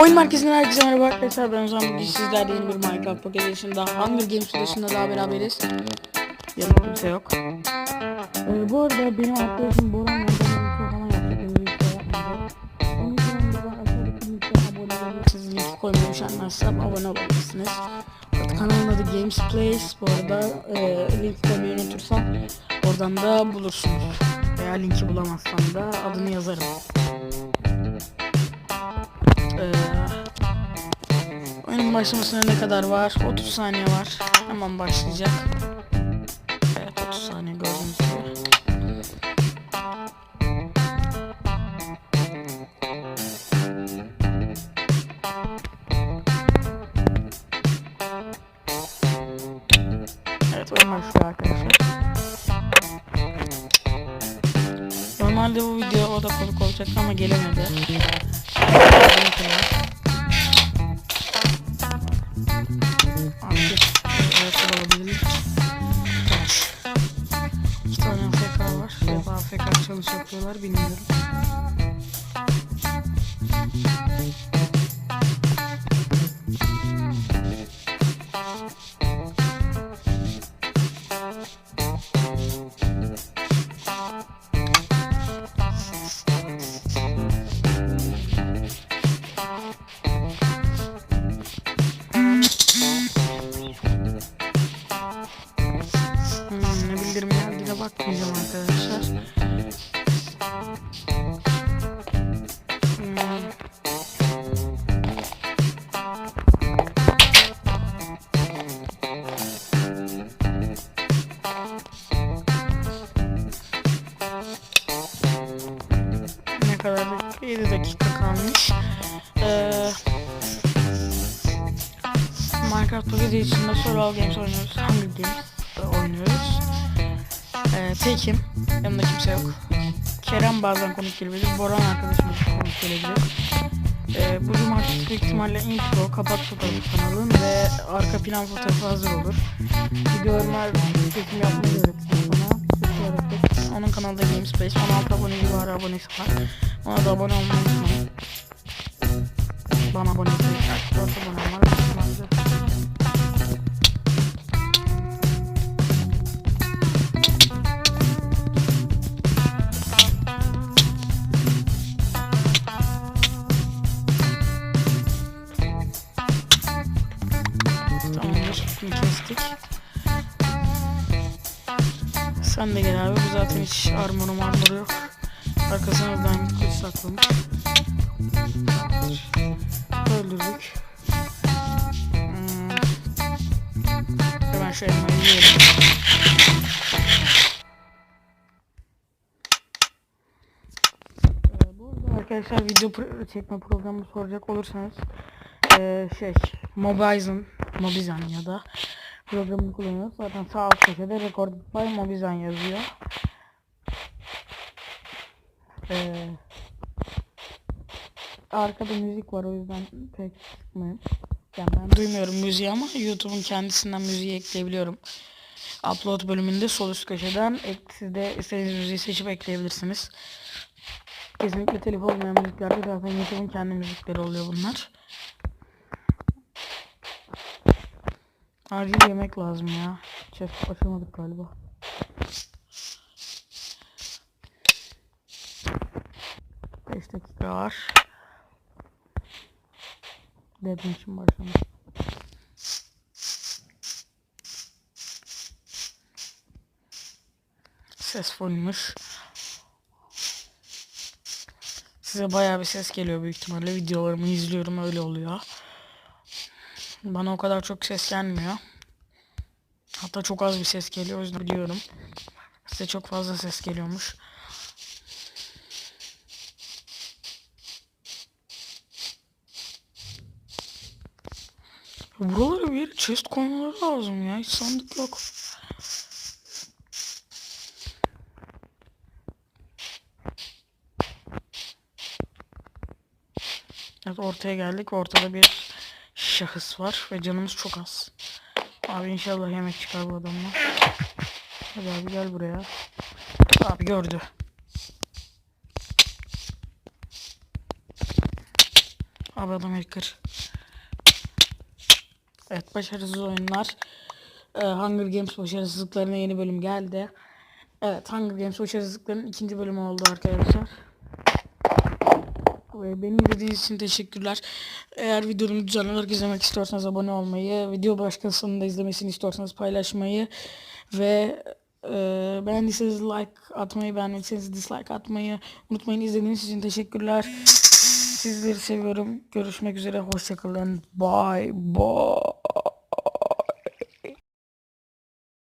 Oyun merkezinden herkese merhaba arkadaşlar. Ben Ozan. Bugün sizlerle yeni bir Minecraft Pocket Edition'da Hunger Games dışında daha beraberiz. Yanımda kimse yok. Ee, Bu arada benim arkadaşım Boran onu falan yaptık olabilirsiniz. Linki koymayı üşenmezsem abone olabilirsiniz. Kanalın adı Games Place. Bu arada e, linki koymayı unutursam oradan da bulursunuz. Veya linki bulamazsam da adını yazarım ee, oyunun başlamasına ne kadar var? 30 saniye var. Hemen başlayacak. Evet 30 saniye gördüğünüz gibi. Evet oyun başlıyor arkadaşlar. Normalde bu video o da konuk olacaktı ama gelemedi. AFK çalış yapıyorlar bilmiyorum. Kadar dakika? 7 dakika kalmış. Ee, Minecraft Pocket içinde Survival Games oynuyoruz. Hunger Games oynuyoruz. Ee, tekim. Yanımda kimse yok. Kerem bazen konuk gelebilir. Boran arkadaşımız konuk gelebilir. Ee, bu cumartesi büyük ihtimalle intro, kapak fotoğrafı kanalın ve arka plan fotoğrafı hazır olur. Videolarıma çekim yapmayı öğrettim öğrettik. Onun kanalda Gamespace. 16 abone civarı abonesi var. Ona da abone olmayı unutmayın. Bana abone olmayı 4 abone var. Tamamdır. Bunu kestik. Sen de gel abi. Bu zaten hiç armoru marmoru yok. Ben kılıç saklamış. Öldürdük. Hmm. Hemen şu elmayı yiyelim. Ee, arkadaşlar video pro- çekme programı soracak olursanız ee, şey Mobizen Mobizen ya da programını kullanıyoruz. Zaten sağ alt köşede Recorded by Mobizen yazıyor. Ee, arkada müzik var o yüzden pek çıkmıyor. Yani ben duymuyorum müziği ama YouTube'un kendisinden müziği ekleyebiliyorum. Upload bölümünde sol üst köşeden ek, siz de istediğiniz müziği seçip ekleyebilirsiniz. Kesinlikle telif olmayan müziklerde zaten YouTube'un kendi müzikleri oluyor bunlar. Acil yemek lazım ya. Chef başlamadık galiba. Beş dakika var. Dedim için başlamış. Ses fullmuş. Size bayağı bir ses geliyor büyük ihtimalle. Videolarımı izliyorum öyle oluyor. Bana o kadar çok ses gelmiyor. Hatta çok az bir ses geliyor o yüzden biliyorum. Size çok fazla ses geliyormuş. Buralara bir yere chest koymaları lazım ya. Hiç sandık yok. Evet ortaya geldik. Ortada bir şahıs var ve canımız çok az. Abi inşallah yemek çıkar bu adamla. Hadi abi gel buraya. Abi gördü. Abi adam hacker. Evet başarısız oyunlar. Ee, Hunger Games başarısızlıklarına yeni bölüm geldi. Evet Hunger Games başarısızlıklarının ikinci bölümü oldu arkadaşlar. Ve beni izlediğiniz için teşekkürler. Eğer videomu düzenli olarak izlemek istiyorsanız abone olmayı, video başkasının da izlemesini istiyorsanız paylaşmayı ve e, beğendiyseniz like atmayı, beğenmediyseniz dislike atmayı unutmayın. İzlediğiniz için teşekkürler. Sizleri seviyorum. Görüşmek üzere. Hoşçakalın. Bye bye.